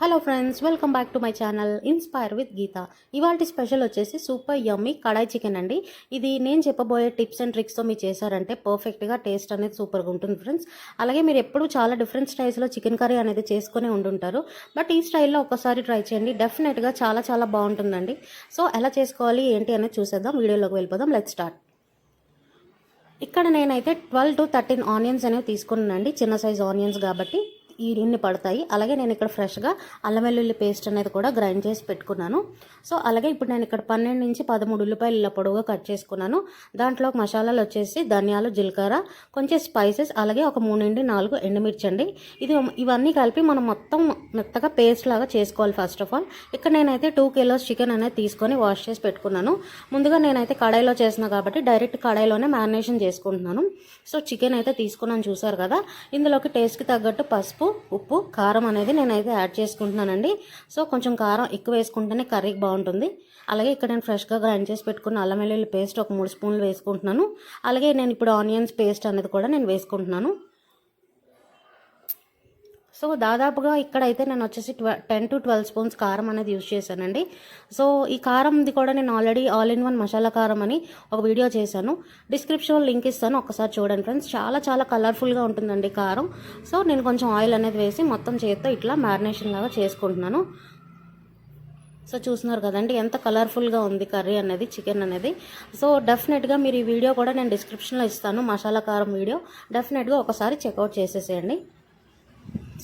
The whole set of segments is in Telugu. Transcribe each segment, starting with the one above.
Hello friends welcome back to my channel inspire with Geetha ఇవాళ స్పెషల్ వచ్చేసి సూపర్ యమ్మీ కడాయి చికెన్ అండి. ఇది నేను చెప్పబోయే టిప్స్ అండ్ ట్రిక్స్తో మీరు చేశారంటే పర్ఫెక్ట్గా టేస్ట్ అనేది సూపర్గా ఉంటుంది ఫ్రెండ్స్ అలాగే మీరు ఎప్పుడు చాలా డిఫరెంట్ స్టైల్స్లో చికెన్ కర్రీ అనేది చేసుకునే ఉండుంటారు. బట్ ఈ స్టైల్లో ఒకసారి ట్రై చేయండి. డెఫినెట్గా చాలా చాలా బాగుంటుందండి. సో ఎలా చేసుకోవాలి ఏంటి అనేది చూసేద్దాం. వీడియోలోకి వెళ్ళిపోదాం. లెట్ స్టార్ట్ ఇక్కడ నేనైతే ట్వెల్వ్ టు థర్టీన్ ఆనియన్స్ అనేవి తీసుకున్నానండి. చిన్న సైజ్ ఆనియన్స్ కాబట్టి. ఇన్ని పడతాయి. అలాగే నేను ఇక్కడ ఫ్రెష్గా అల్లం వెల్లుల్లి పేస్ట్ అనేది కూడా గ్రైండ్ చేసి పెట్టుకున్నాను. సో అలాగే ఇప్పుడు నేను ఇక్కడ పన్నెండు నుంచి పదమూడు ఉల్లిపాయలు ఇలా పొడవుగా కట్ చేసుకున్నాను. దాంట్లో మసాలాలు వచ్చేసి ధనియాలు జీలకర్ర కొంచెం స్పైసెస్ అలాగే ఒక మూడు నుండి నాలుగు ఎండుమిర్చి అండి ఇది ఇవన్నీ కలిపి మనం మొత్తం మెత్తగా పేస్ట్ లాగా చేసుకోవాలి ఫస్ట్ ఆఫ్ ఆల్. ఇక్కడ నేనైతే టూ కిలోస్ చికెన్ అనేది తీసుకొని వాష్ చేసి పెట్టుకున్నాను. ముందుగా నేనైతే కడాయిలో చేసిన కాబట్టి డైరెక్ట్ కడాయిలోనే మ్యారినేషన్ చేసుకుంటున్నాను. సో చికెన్ అయితే తీసుకున్నాను చూసారు కదా. ఇందులోకి టేస్ట్కి తగ్గట్టు పసుపు ఉప్పు కారం అనేది నేనైతే యాడ్ చేసుకుంటున్నానండి. సో కొంచెం కారం ఎక్కువ వేసుకుంటేనే కర్రీకి బాగుంటుంది. అలాగే ఇక్కడ నేను ఫ్రెష్గా గ్రైండ్ చేసి పెట్టుకున్న అల్లం వెల్లుల్లి పేస్ట్ ఒక మూడు స్పూన్లు వేసుకుంటున్నాను. అలాగే నేను ఇప్పుడు ఆనియన్స్ పేస్ట్ అనేది కూడా నేను వేసుకుంటున్నాను. సో దాదాపుగా ఇక్కడైతే నేను వచ్చేసి ట్వ టెన్ టు ట్వెల్వ్ స్పూన్స్ కారం అనేది యూజ్ చేశానండి. సో ఈ కారంది కూడా నేను already all in one masala కారం అని ఒక వీడియో చేశాను. డిస్క్రిప్షన్లో లింక్ ఇస్తాను ఒకసారి చూడండి ఫ్రెండ్స్. చాలా చాలా కలర్ఫుల్గా ఉంటుందండి కారం. సో నేను కొంచెం ఆయిల్ అనేది వేసి మొత్తం చేత్తో ఇట్లా మ్యారినేషన్ లాగా చేసుకుంటున్నాను. సో చూస్తున్నారు కదండి ఎంత కలర్ఫుల్గా ఉంది కర్రీ అనేది చికెన్ అనేది. సో డెఫినెట్గా మీరు ఈ వీడియో కూడా నేను డిస్క్రిప్షన్లో ఇస్తాను మసాలా కారం వీడియో. డెఫినెట్గా ఒకసారి చెక్అవుట్ చేసేసేయండి.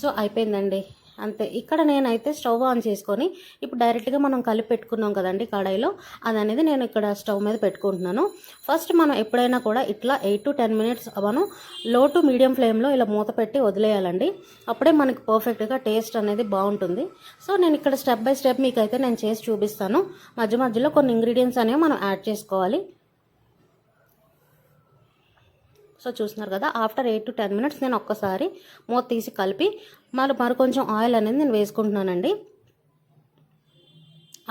సో అయిపోయిందండి. అంతే ఇక్కడ నేనైతే స్టవ్ ఆన్ చేసుకొని ఇప్పుడు డైరెక్ట్గా మనం కలిపి పెట్టుకున్నాం కదండి కడాయిలో అది అనేది నేను ఇక్కడ స్టవ్ మీద పెట్టుకుంటున్నాను. ఫస్ట్ మనం ఎప్పుడైనా కూడా ఇట్లా ఎయిట్ టు టెన్ మినిట్స్ మనం లో టు మీడియం ఫ్లేమ్లో ఇలా మూత పెట్టి వదిలేయాలండి. అప్పుడే మనకి పర్ఫెక్ట్గా టేస్ట్ అనేది బాగుంటుంది. సో నేను ఇక్కడ స్టెప్ బై స్టెప్ మీకైతే నేను చేసి చూపిస్తాను. మధ్య మధ్యలో కొన్ని ఇంగ్రీడియంట్స్ అనేవి మనం యాడ్ చేసుకోవాలి. సో చూస్తున్నారు కదా after eight to ten minutes నేను ఒక్కసారి మూత తీసి కలిపి మరి మరి కొంచెం ఆయిల్ అనేది నేను వేసుకుంటున్నానండి.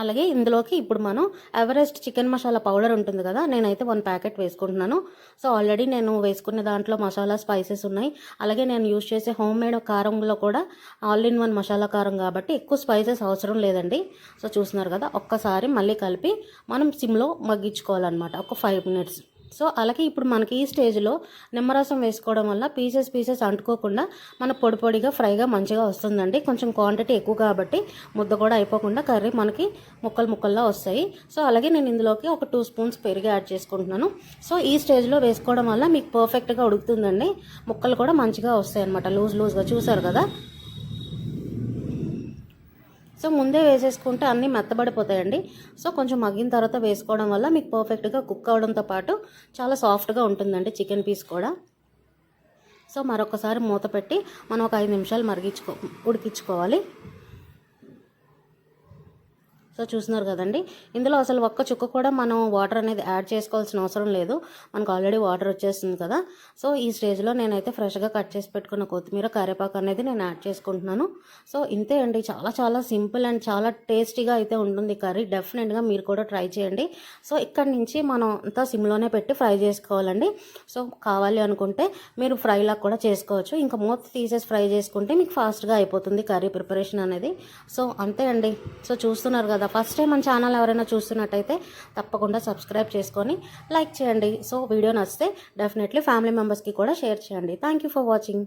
అలాగే ఇందులోకి ఇప్పుడు మనం ఎవరెస్ట్ చికెన్ మసాలా పౌడర్ ఉంటుంది కదా నేనైతే వన్ ప్యాకెట్ వేసుకుంటున్నాను. సో ఆల్రెడీ నేను వేసుకునే దాంట్లో మసాలా స్పైసెస్ ఉన్నాయి. అలాగే నేను యూజ్ చేసే హోమ్ మేడ్ కారంలో కూడా ఆల్ ఇన్ వన్ మసాలా కారం కాబట్టి ఎక్కువ స్పైసెస్ అవసరం లేదండి. సో చూస్తున్నారు కదా ఒక్కసారి మళ్ళీ కలిపి మనం సిమ్లో మగ్గించుకోవాలన్నమాట ఒక ఫైవ్ మినిట్స్ సో అలాగే ఇప్పుడు మనకి ఈ స్టేజ్లో నిమ్మరసం వేసుకోవడం వల్ల పీసెస్ పీసెస్ అంటుకోకుండా మన పొడి పొడిగా ఫ్రైగా మంచిగా వస్తుందండి. కొంచెం క్వాంటిటీ ఎక్కువ కాబట్టి ముద్ద కూడా అయిపోకుండా కర్రీ మనకి ముక్కలు ముక్కల్లా వస్తాయి. సో అలాగే నేను ఇందులోకి ఒక టూ స్పూన్స్ పెరిగి యాడ్ చేసుకుంటున్నాను. సో ఈ స్టేజ్లో వేసుకోవడం వల్ల మీకు పర్ఫెక్ట్గా ఉడుకుతుందండి. ముక్కలు కూడా మంచిగా వస్తాయి అనమాట లూజ్ లూజ్గా చూసారు కదా? సో ముందే వేసేసుకుంటే అన్నీ మెత్తబడిపోతాయండి. సో కొంచెం మగ్గిన తర్వాత వేసుకోవడం వల్ల మీకు పర్ఫెక్ట్గా కుక్ అవడంతో పాటు చాలా సాఫ్ట్గా ఉంటుందండి చికెన్ పీస్ కూడా. సో మరొకసారి మూత పెట్టి మనం ఒక ఐదు నిమిషాలు మరిగించుకో ఉడికించుకోవాలి. సో చూస్తున్నారు కదండి. ఇందులో అసలు ఒక్క చుక్క కూడా మనం వాటర్ అనేది యాడ్ చేసుకోవాల్సిన అవసరం లేదు. మనకు ఆల్రెడీ వాటర్ వచ్చేస్తుంది కదా. సో ఈ స్టేజ్లో నేనైతే ఫ్రెష్గా కట్ చేసి పెట్టుకున్న కొత్తిమీర కరివేపాకు అనేది నేను యాడ్ చేసుకుంటున్నాను. సో ఇంతే అండి. చాలా చాలా సింపుల్ అండ్ చాలా టేస్టీగా అయితే ఉంటుంది కర్రీ. డెఫినెట్గా మీరు కూడా ట్రై చేయండి. సో ఇక్కడ నుంచి మనం అంతా సిమ్లోనే పెట్టి ఫ్రై చేసుకోవాలండి. సో కావాలి అనుకుంటే మీరు ఫ్రైలా కూడా చేసుకోవచ్చు. ఇంకా మూత తీసేసి ఫ్రై చేసుకుంటే మీకు ఫాస్ట్గా అయిపోతుంది కర్రీ ప్రిపరేషన్ అనేది. సో అంతే అండి. సో చూస్తున్నారు కదా. కదా. ఫస్ట్ టైం మన ఛానల్ ఎవరైనా చూస్తున్నట్టయితే తప్పకుండా సబ్స్క్రైబ్ చేసుకొని లైక్ చేయండి. సో వీడియో నచ్చితే డెఫినెట్లీ ఫ్యామిలీ మెంబర్స్కి కూడా షేర్ చేయండి. Thank you for watching